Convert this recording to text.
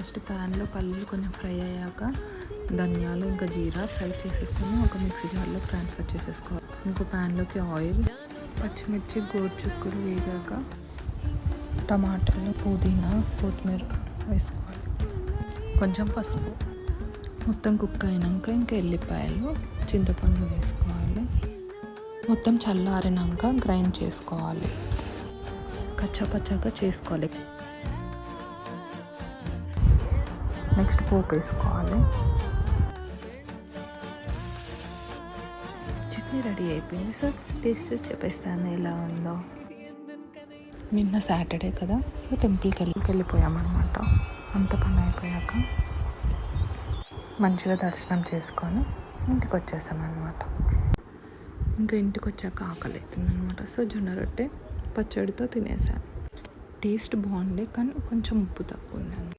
First ప్యాన్లో పల్లీలు కొంచెం ఫ్రై అయ్యాక ధనియాలు ఇంకా జీరా ఫ్రై చేసేసుకొని ఒక మిక్సీ జార్లో ట్రాన్స్ఫర్ చేసేసుకోవాలి. ఇంకో ప్యాన్లోకి ఆయిల్ పచ్చిమిర్చి గోరుచుక్కుడు వేగాక టమాటాలు పుదీనా కొత్తిమీర వేసుకోవాలి. కొంచెం పసుపు. మొత్తం కుక్ అయినాక ఇంకా ఎల్లిపాయలు చింతపండు వేసుకోవాలి. మొత్తం చల్లారినాక గ్రైండ్ చేసుకోవాలి. కచ్చాపచ్చాగా చేసుకోవాలి. నెక్స్ట్ పోపు వేసుకోవాలి. చట్నీ రెడీ అయిపోయింది. సో టేస్ట్ చూసి చెప్పేస్తాను ఎలా ఉందో. నిన్న సాటర్డే కదా సో టెంపుల్కి వెళ్ళి వెళ్ళిపోయామన్నమాట అంత పని అయిపోయాక మంచిగా దర్శనం చేసుకొని ఇంటికి వచ్చేసామన్నమాట. ఇంకా ఇంటికి వచ్చాక ఆకలి అవుతుంది అనమాట సో జొన్న రొట్టె పచ్చడితో తినేసాను. టేస్ట్ బాగుండే కానీ కొంచెం ఉప్పు తక్కువ ఉంది